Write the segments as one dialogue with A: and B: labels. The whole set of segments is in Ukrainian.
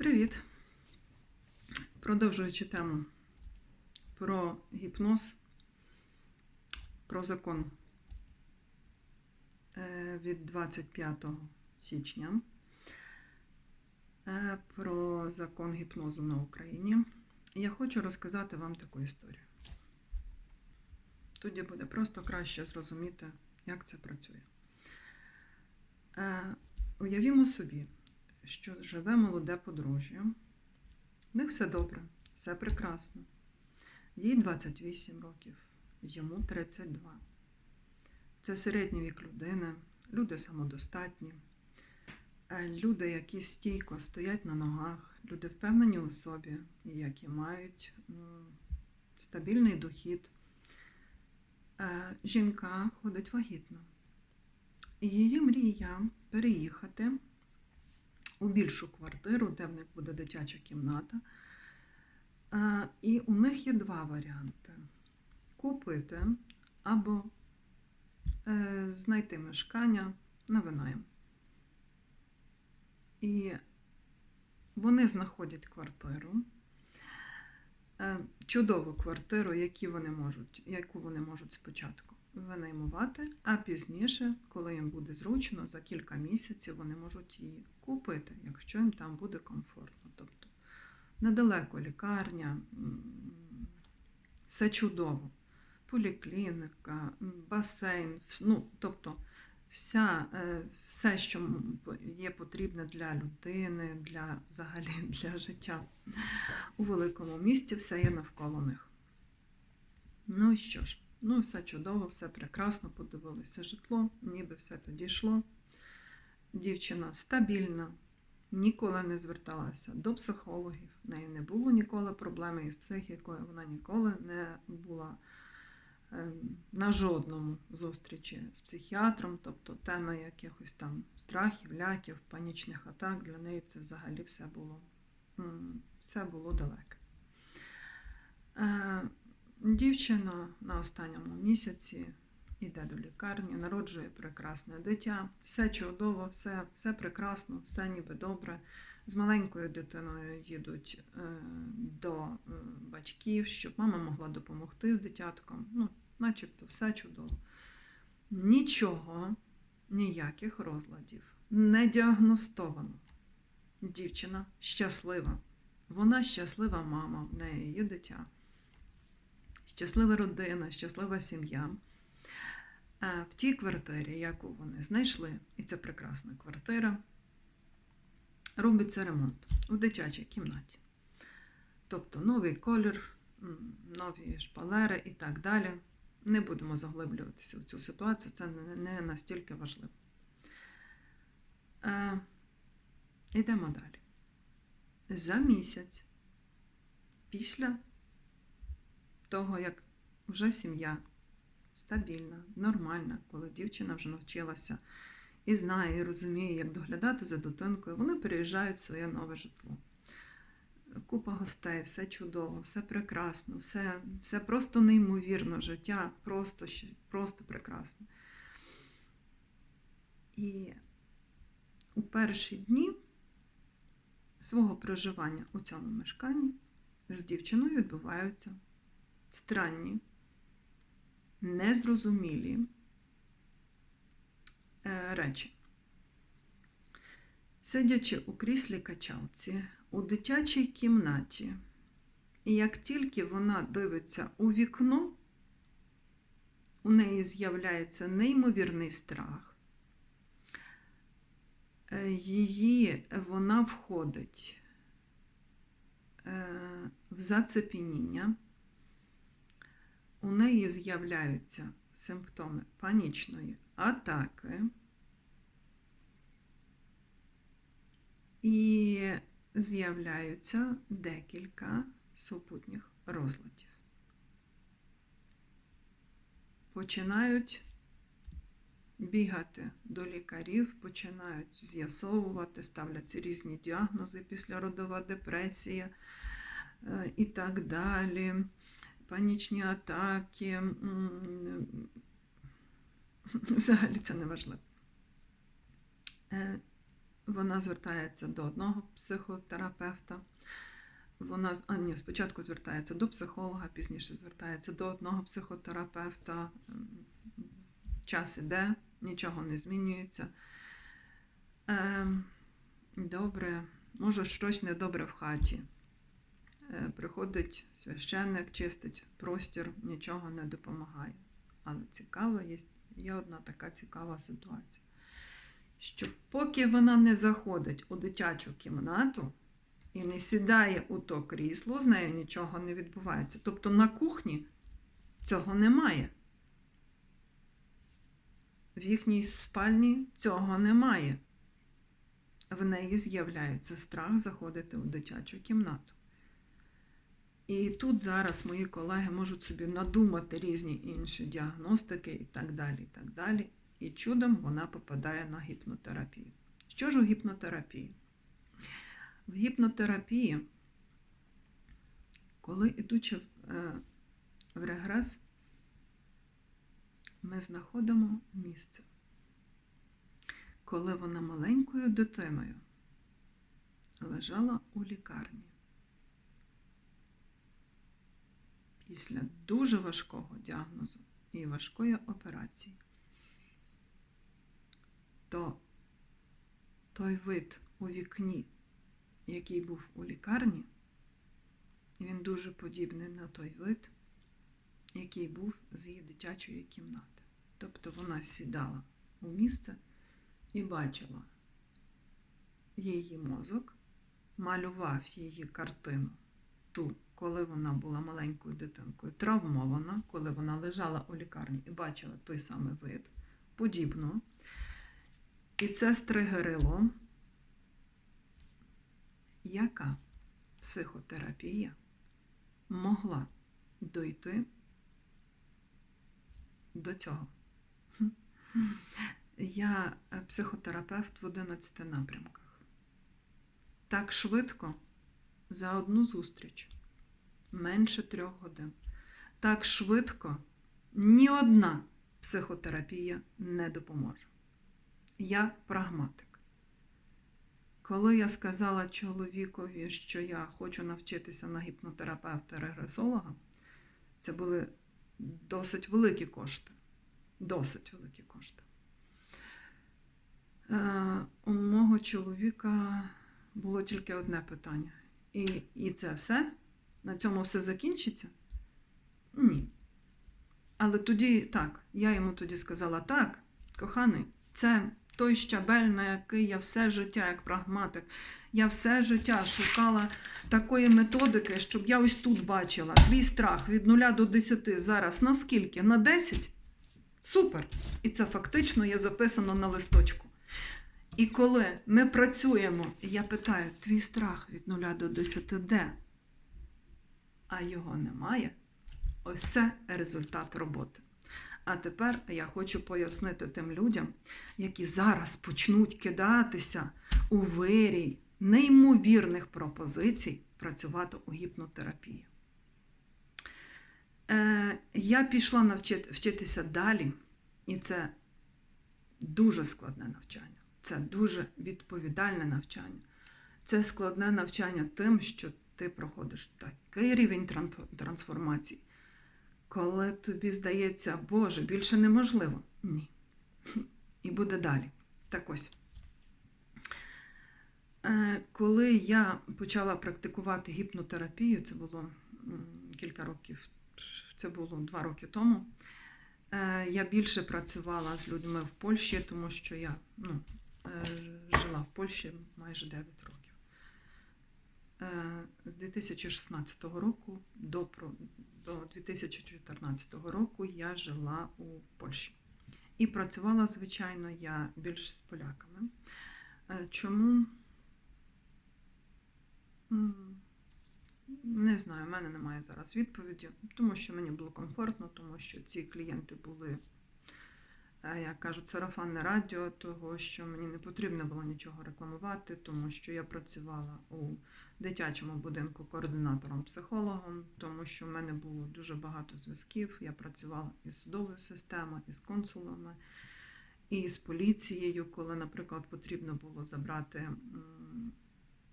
A: Привіт! Продовжуючи тему про гіпноз, про закон е, від 25 січня, е, про закон гіпнозу на Україні, я хочу розказати вам таку історію. Тоді буде просто краще зрозуміти, як це працює. Е, Уявімо собі, що живе молоде подружжя. В них все добре, все прекрасно. Їй 28 років, йому 32. Це середній вік людини, люди самодостатні, е, люди, які стійко стоять на ногах, люди впевнені у собі, які мають стабільний дохід. Е, Жінка ходить вагітна. І її мрія переїхати у більшу квартиру, де в них буде дитяча кімната. Е, І у них є два варіанти: купити або е, знайти мешкання на винайм. І вони знаходять квартиру, е, чудову квартиру, яку вони можуть спочатку винаймувати, а пізніше, коли їм буде зручно, за кілька місяців вони можуть її купити, якщо їм там буде комфортно. Тобто недалеко лікарня, все чудово. Поліклініка, басейн, ну, тобто вся, е, все, що є потрібне для людини, для, взагалі для життя у великому місті, все є навколо них. Ну і що ж, ну все чудово, все прекрасно, подивилися житло, ніби все підійшло. Дівчина стабільна, ніколи не зверталася до психологів, в неї не було ніколи проблеми із психікою, вона ніколи не була ем, на жодному зустрічі з психіатром, тобто тема якихось там страхів, ляків, панічних атак, для неї це взагалі все було, все було далеке. Дівчина на останньому місяці йде до лікарні, народжує прекрасне дитя, все чудово, все, все прекрасно, все ніби добре. З маленькою дитиною їдуть е, до е, батьків, щоб мама могла допомогти з дитятком. Ну, начебто все чудово. Нічого, ніяких розладів не діагностовано. Дівчина щаслива. Вона щаслива мама, в неї є дитя щаслива родина, щаслива сім'я. Е, В тій квартирі, яку вони знайшли, і це прекрасна квартира, робиться ремонт у дитячій кімнаті. Тобто новий колір, нові шпалери і так далі. Не будемо заглиблюватися в цю ситуацію, це не настільки важливо. Е, Йдемо далі. За місяць після того, як вже сім'я стабільна, нормальна, коли дівчина вже навчилася і знає, і розуміє, як доглядати за дитинкою, вони переїжджають в своє нове житло. Купа гостей, все чудово, все прекрасно, все, все просто неймовірно, життя просто, просто прекрасне. І у перші дні свого проживання у цьому мешканні з дівчиною відбуваються странні, незрозумілі е, речі. Сидячи у кріслі качалці у дитячій кімнаті, і як тільки вона дивиться у вікно, у неї з'являється неймовірний страх. Е, Її вона входить е, в зацепеніння у неї з'являються симптоми панічної атаки і з'являються декілька супутніх розладів. Починають бігати до лікарів, починають з'ясовувати, ставляться різні діагнози, післяродова депресія е, і так далі панічні атаки. Взагалі це не важливо. Е, вона звертається до одного психотерапевта. Вона а, ні, спочатку звертається до психолога, пізніше звертається до одного психотерапевта. Час іде, нічого не змінюється. Ем, Добре, може щось недобре в хаті. Е, Приходить священник, чистить простір, нічого не допомагає. Але цікава є, є одна така цікава ситуація. Що поки вона не заходить у дитячу кімнату і не сідає у то крісло, з нею нічого не відбувається. Тобто на кухні цього немає. В їхній спальні цього немає. В неї з'являється страх заходити у дитячу кімнату. І тут зараз мої колеги можуть собі надумати різні інші діагностики і так далі. І так далі. І чудом вона попадає на гіпнотерапію. Що ж у гіпнотерапії? В гіпнотерапії, коли ідучи в, е, регрес, ми знаходимо місце, коли вона маленькою дитиною лежала у лікарні. Після дуже важкого діагнозу і важкої операції, то той вид у вікні, який був у лікарні, він дуже подібний на той вид, який був з її дитячої кімнати. Тобто вона сідала у місце і бачила її мозок, малював її картину ту, коли вона була маленькою дитинкою, травмована, коли вона лежала у лікарні і бачила той самий вид, подібно. І це стригерило, яка психотерапія могла дойти до цього. Я е, психотерапевт в 11 напрямках. Так швидко за одну зустріч, менше трьох годин. Так швидко ні одна психотерапія не допоможе. Я прагматик. Коли я сказала чоловікові, що я хочу навчитися на гіпнотерапевта-регресолога, це були досить великі кошти. Досить великі кошти. Е, у мого чоловіка було тільки одне питання. І, і це все? На цьому все закінчиться? Ні. Але тоді так, я йому тоді сказала: так, коханий, це той щабель, на який я все життя, як прагматик, я все життя шукала такої методики, щоб я ось тут бачила твій страх від 0 до 10 зараз на скільки? На 10? Супер! І це фактично є записано на листочку. І коли ми працюємо, і я питаю, твій страх від 0 до 10 де? А його немає. Ось це результат роботи. А тепер я хочу пояснити тим людям, які зараз почнуть кидатися у вирій неймовірних пропозицій працювати у гіпнотерапії. Е, я пішла навчити, вчитися далі, і це дуже складне навчання. Це дуже відповідальне навчання. Це складне навчання тим, що ти проходиш такий рівень трансформації, коли тобі здається, Боже, більше неможливо. Ні. І буде далі. Так ось. Е, Коли я почала практикувати гіпнотерапію, це було кілька років, це було два роки тому. е, Я більше працювала з людьми в Польщі, тому що я ну, жила в Польщі майже 9 років. Е, З 2016 року до, до 2014 року я жила у Польщі. І працювала, звичайно, я більш з поляками. Е, Чому? Не знаю, в мене немає зараз відповіді, тому що мені було комфортно, тому що ці клієнти були, е, як кажуть, сарафанне радіо, того, що мені не потрібно було нічого рекламувати, тому що я працювала у дитячому будинку координатором-психологом, тому що в мене було дуже багато зв'язків. Я працювала із судовою системою, із консулами. і з поліцією, коли, наприклад, потрібно було забрати м,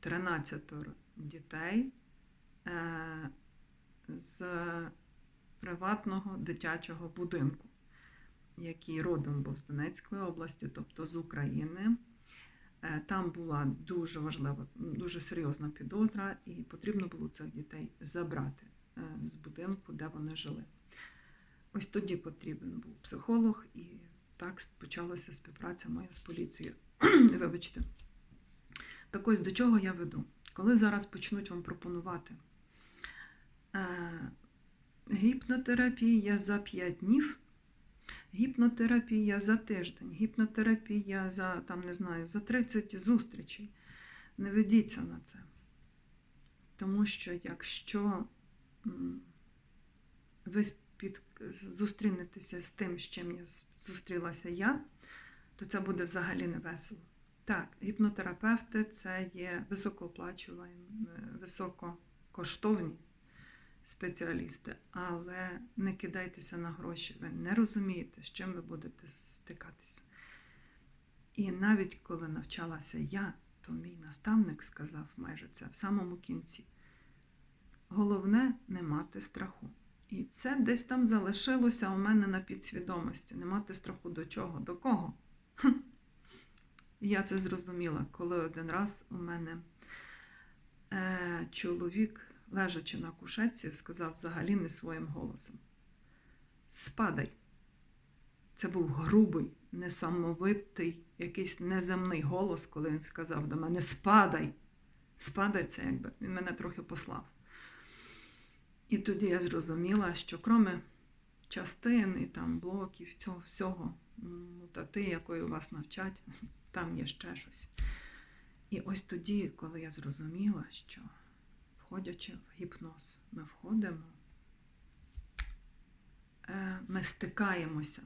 A: 13 дітей е, з приватного дитячого будинку, який родом був з Донецької області, тобто з України. Е, Там була дуже важлива, дуже серйозна підозра, і потрібно було цих дітей забрати е, з будинку, де вони жили. Ось тоді потрібен був психолог, і так почалася співпраця моя з поліцією. Вибачте. Так ось до чого я веду? Коли зараз почнуть вам пропонувати е, гіпнотерапія за 5 днів, гіпнотерапія за тиждень, гіпнотерапія за там, не знаю, за 30 зустрічей. Не ведіться на це. Тому що якщо ви спід... зустрінетеся з тим, з чим я зустрілася я, то це буде взагалі не весело. Так, гіпнотерапевти це є високооплачувані, е, висококоштовні спеціалісти, але не кидайтеся на гроші, ви не розумієте, з чим ви будете стикатися. І навіть коли навчалася я, то мій наставник сказав майже це в самому кінці. Головне не мати страху. І це десь там залишилося у мене на підсвідомості. Не мати страху до чого? До кого? Я це зрозуміла, коли один раз у мене е, чоловік, лежачи на кушетці, сказав взагалі не своїм голосом: Спадай. Це був грубий, несамовитий, якийсь неземний голос, коли він сказав до мене Спадай. Спадай це якби він мене трохи послав. І тоді я зрозуміла, що кроме частин і там блоків, цього всього, мутати, якої вас навчать, там є ще щось. І ось тоді, коли я зрозуміла, що входячи в гіпноз, ми входимо, е, ми стикаємося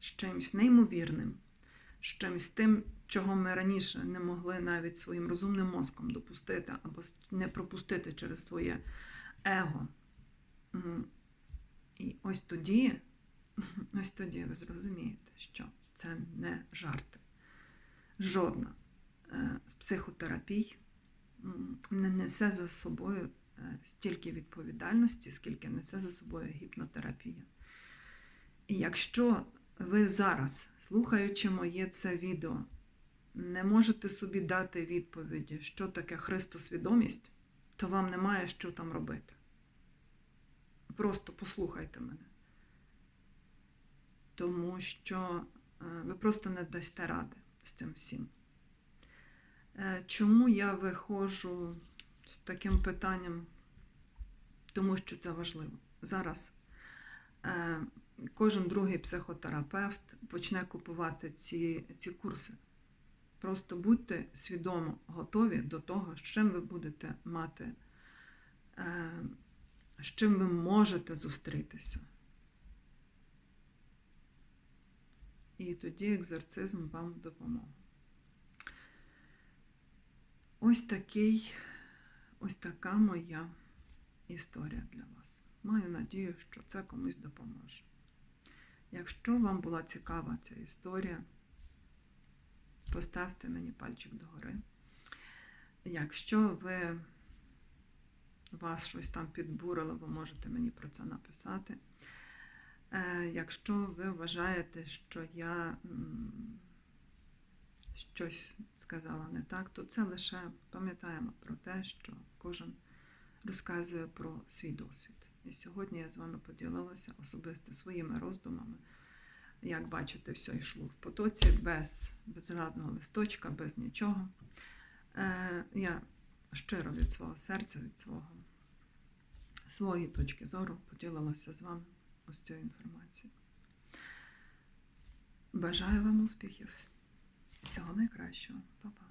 A: з чимось неймовірним, з чимось тим, чого ми раніше не могли навіть своїм розумним мозком допустити або не пропустити через своє его. І ось тоді, ось тоді ви зрозумієте, що це не жарти. Жодна е, з психотерапій не несе за собою е, стільки відповідальності, скільки несе за собою гіпнотерапія. І якщо ви зараз, слухаючи моє це відео, не можете собі дати відповіді, що таке Христосвідомість, то вам немає що там робити. Просто послухайте мене. Тому що е, ви просто не дасте ради з цим всім. Е, Чому я виходжу з таким питанням? Тому що це важливо. Зараз е, кожен другий психотерапевт почне купувати ці, ці курси. Просто будьте свідомо готові до того, з чим ви будете мати, е, з чим ви можете зустрітися. І тоді екзорцизм вам в допомогу. Ось такий, ось така моя історія для вас. Маю надію, що це комусь допоможе. Якщо вам була цікава ця історія, поставте мені пальчик догори. Якщо ви вас щось там підбурило, ви можете мені про це написати. Е, Якщо ви вважаєте, що я щось сказала не так, то це лише пам'ятаємо про те, що кожен розказує про свій досвід. І сьогодні я з вами поділилася особисто своїми роздумами. Як бачите, все йшло в потоці, без, без жодного листочка, без нічого. Е, я щиро від свого серця, від свого, своєї точки зору поділилася з вами ось цією інформацією. Бажаю вам успіхів. Всього найкращого. Па-па.